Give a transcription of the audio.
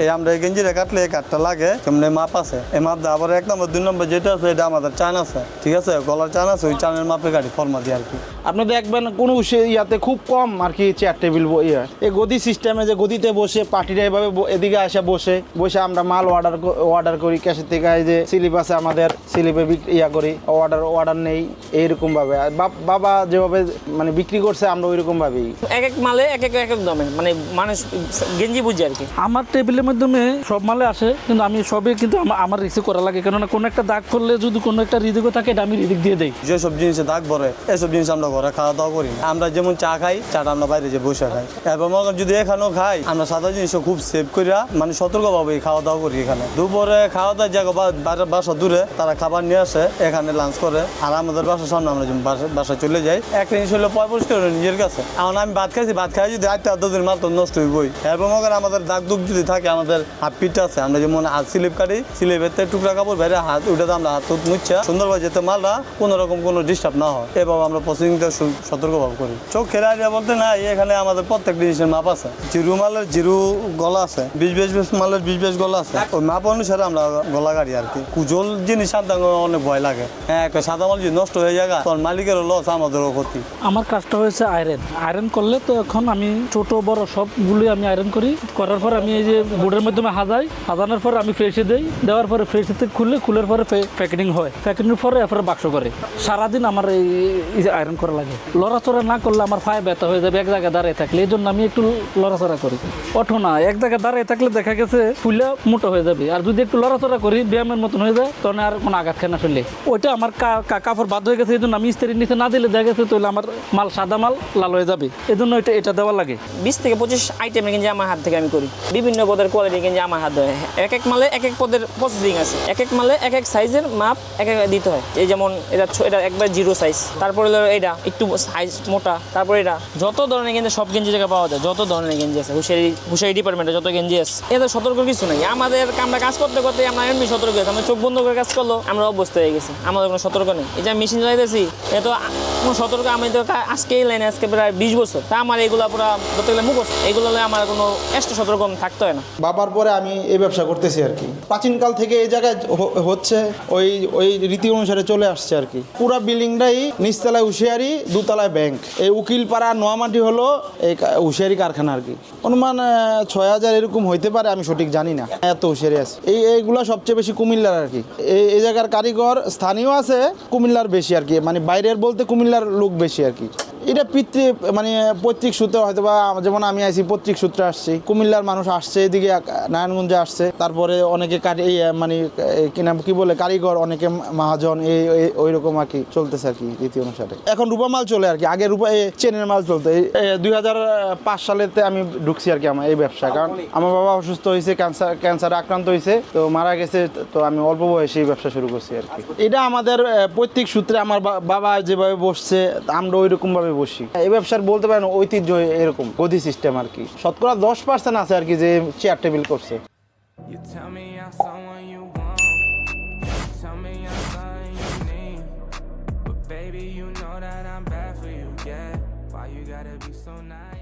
এই আমরা এই গেঞ্জিটা কাটলে এই কাঠটা লাগে। কেমন মাপ আছে। এই মাপ দেওয়া আবার এক নম্বর, দুই নম্বর যেটা আছে, এটা আমাদের চান আছে। ঠিক আছে? গলার চান আছে, ওই চানের মাপে গাড়ি ফর্মা দিয়ে আর কি। আপনি দেখবেন কোনো ইয়াতে খুব কম আর কি চেয়ার টেবিল ইয়ে। এই গদি সিস্টেমে যে গদিতে বসে পার্টিরা এভাবে এদিকে আসে, বসে। বসে আমরা মাল অর্ডার অর্ডার করি। ক্যাশের থেকে যে স্লিপ আছে আমাদের স্লিপে ইয়া করি। অর্ডার অর্ডার নেই। এইরকম ভাবে আর বাপ- বাবা যেভাবে মানে বিক্রি করছে আমরা ওইরকম ভাবেই এক এক মালে এক এক এক এক দামে। মানে মানুষ গেঞ্জি বুঝে আর কি। আমার টেবিলের মাধ্যমে সব মালে আসে কিন্তু আমি সবই কিন্তু আমার রিসিভ করা লাগে। কেননা কোনো একটা দাগ করলে যদি কোনো একটা রিদিকও থাকে এটা আমি রিদিক দিয়ে দেই। যেসব জিনিসে দাগ পরে এসব জিনিস আমরা ঘরে খাওয়া দাওয়া করি না। আমরা যেমন চা খাই চাটা আমরা বাইরে যে বসে খাই। করেন যদি এখানেও খাই আমরা সাদা জিনিসও খুব সেভ করিয়া মানে সতর্কভাবে খাওয়া দাওয়া করি এখানে। দুপুরে খাওয়া দাওয়ার জায়গা বাসা দূরে তারা খাবার নিয়ে আসে এখানে লাঞ্চ করে। আর আমাদের বাসার সামনে আমরা বাসা- বাসায় চলে যাই একটা জিনিস হলো পয় পরিষ্কার নিজের কাছে। এখন আমি ভাত খাইছি, ভাত খাই যদি আটটা আধা দিন মাত্র নষ্ট হইবই। এরপর মনে আমাদের দাগ দুগ যদি থাকে, আমাদের হাত পিঠটা আছে, আমরা যেমন হাত স্লিপ কাটি, স্লিপের টুকরা কাপড় বেড়ে হাত উঠে আমরা হাত মুচ্ছা সুন্দরভাবে যেতে মালরা কোনো রকম কোনো ডিস্টার্ব না হয়। এভাবে আমরা প্রসেসিংটা সতর্কভাবে করি। চোখ খেলা আইডিয়া বলতে না এখানে আমাদের প্রত্যেক জিনিসের মাপ আছে। জিরু মালের জিরু গলা আছে, বিশ বেশ বেশ মালের বিশ বেশ গলা আছে। ওই মাপ অনুসারে আমরা গলা গাড়ি আর কি। কুজল জিনিস সাদা অনেক ভয় লাগে। হ্যাঁ একটা সাদা মাল যদি নষ্ট হয়ে তখন মালিকেরও লস ক্ষতি। আমার কাজটা হয়েছে আয়রন আয়রন করলে তো এখন আমি ছোট, বড় আমি আয়রন করি। করার পর আমি এই যে বোর্ডের মাধ্যমে হাজাই। হাজানোর পর আমি ফ্রেশে দেই। দেওয়ার পরে পরে প্যাকেটিং হয়। প্যাকেটিং পরে বাক্স করে। সারাদিন আমার এই আয়রন করা লাগে। লড়াচড়া না করলে আমার পায়ে ব্যথা হয়ে যাবে, এক জায়গায় দাঁড়িয়ে থাকলে। এই জন্য আমি একটু লড়াচড়া করি। ওঠো না, এক জায়গায় দাঁড়িয়ে থাকলে দেখা গেছে ফুলে মোটো হয়ে যাবে। আর যদি একটু লড়াচড়া করি, ব্যায়ামের মতন হয়ে যায়, তখন আর কোনো আঘাত খায় না ফেললে ওইটা আমার কাপড় বাদ হয়ে গেছে এই জন্য আমি স্ত্রীর নিচে না দিলে দেখা গেছে, তাহলে আমার মাল, সাদা মাল লাল হয়ে যাবে। এই জন্য এটা এটা দেওয়া লাগে। বিশ থেকে পঁচিশ আইটেম কিন্তু আমার হাত থেকে আমি করি। বিভিন্ন পদের কোয়ালিটি গেঞ্জি আমার হাত দেয় এক এক মালে এক এক পদের প্রসেসিং আছে। এক এক মালে এক এক সাইজের মাপ এক এক দিতে হয়। এই যেমন এটা এটা একবার জিরো সাইজ তারপরে হলো এটা একটু সাইজ মোটা। তারপরে এটা। যত ধরনের গেঞ্জি, সব গেঞ্জি জায়গায় পাওয়া যায়। যত ধরনের গেঞ্জি আছে। হুশারি হুশারি ডিপার্টমেন্টে যত গেঞ্জি আছে। এদের সতর্ক কিছু নেই। আমাদের আমরা কাজ করতে করতে আমরা এমনি সতর্ক হয়েছি। আমরা চোখ বন্ধ করে কাজ করল। আমরা অভ্যস্ত হয়ে গেছি। আমাদের কোনো সতর্ক নেই। যে মেশিন চালাইতেছি এ কোনো সতর্ক আমি তো কা- আজকে এই লাইনে আজকে প্রায় বিশ বছর। তা আমার এগুলো পুরো ধরতে গেলে মুখোশ এগুলো আমার কোনো এক্সট্রা সতর্ক থাকতে হয় না। বাবার পরে আমি এই ব্যবসা করতেছি আর কি। প্রাচীনকাল থেকে এই জায়গায় হচ্ছে, ওই ওই রীতি অনুসারে চলে আসছে আর কি। পুরো বিল্ডিংটাই নিচতলায় হুঁশিয়ারি, দুতলায় ব্যাংক। এই উকিল উকিলপাড়া নোয়ামাটি হলো এই হুঁশিয়ারি কারখানা আর কি। অনুমান ছয় হাজার এরকম হইতে পারে, আমি সঠিক জানি না। এত হুঁশিয়ারি আছে। এই, এইগুলো সবচেয়ে বেশি কুমিল্লার আর কি। এই এই জায়গার কারিগর স্থানীয় আছে, কুমিল্লার বেশি আর কি। মানে বাইরের বলতে কুমিল্লার লোক বেশি আর কি। এটা পিতৃ মানে পৈতৃক সূত্রে হয়তো বা যেমন আমি আইছি, পৈতৃক সূত্রে আসছি। কুমিল্লার মানুষ আসছে, এদিকে নারায়ণগঞ্জে আসছে। তারপরে অনেকে কারি- মানে এই, কি বলে, কারিগর, অনেকে মহাজন, এই ওই রকম আর কি চলতেছে আর কি রীতি অনুসারে। এখন রূপা মাল চলে আর কি, আগে রূপা চেনের মাল চলতো। দুই হাজার পাঁচ সালেতে আমি ঢুকছি আর কি আমার এই ব্যবসা। কারণ আমার বাবা অসুস্থ হয়েছে ক্যান্সার, ক্যান্সারে আক্রান্ত হয়েছে তো মারা গেছে, তো আমি অল্প বয়সে এই ব্যবসা শুরু করছি আর কি। এটা আমাদের পৈতৃক সূত্রে আমার বাবা যেভাবে বসছে, আমরা ওই রকম আমি বসি। এই ব্যবসার বলতে পারেন ঐতিহ্য এরকম, গদি সিস্টেম আর কি। শতকরা দশ পার্সেন্ট আছে আর কি যে চেয়ার টেবিল করছে। Why you gotta be so nice?